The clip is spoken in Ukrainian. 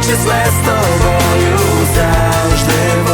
Наче зле з тобою завжди.